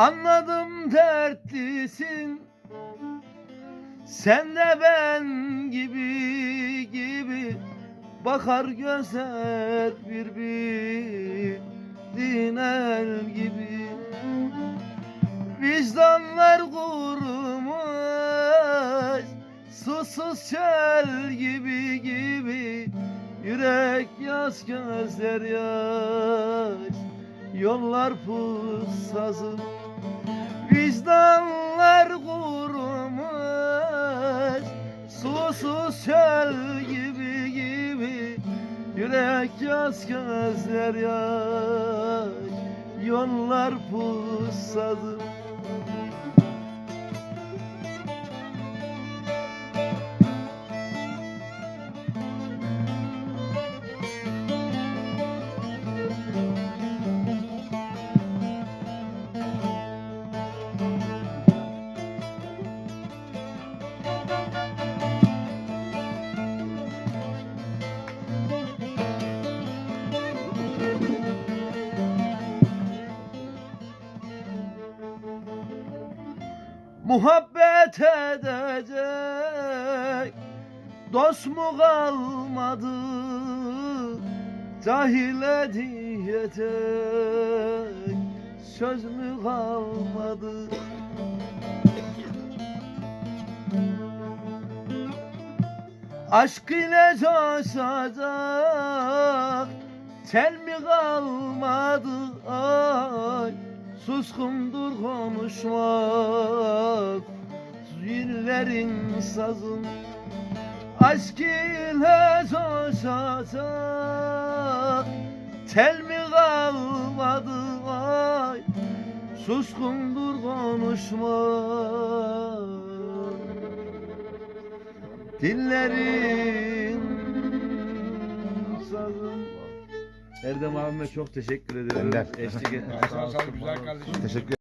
Anladım dertlisin. Sen de ben gibi gibi Bakar gözler birbirine gibi. Vicdanlar kurumuş Susuz çöl gibi gibi. Yürek yaz gözler yaş Yollar pussazı Susuz çöl gibi gibi Yürek yaz gözler yaş Yollar pussazı Muhabbet edecek. Dost mu kalmadı? Cahile diyecek. Söz mü kalmadı? Aşk ile coşacak. Tel mi kalmadı? Ay Suskundur konuşmak Zillerin sazın Aşk ile coşacak Tel mi kalmadı ay Suskundur konuşmak Dillerin sazın Erdem abime çok teşekkür ederim. Ender. Eşlik etmiş. Sağ ol güzel kardeşim. Teşekkür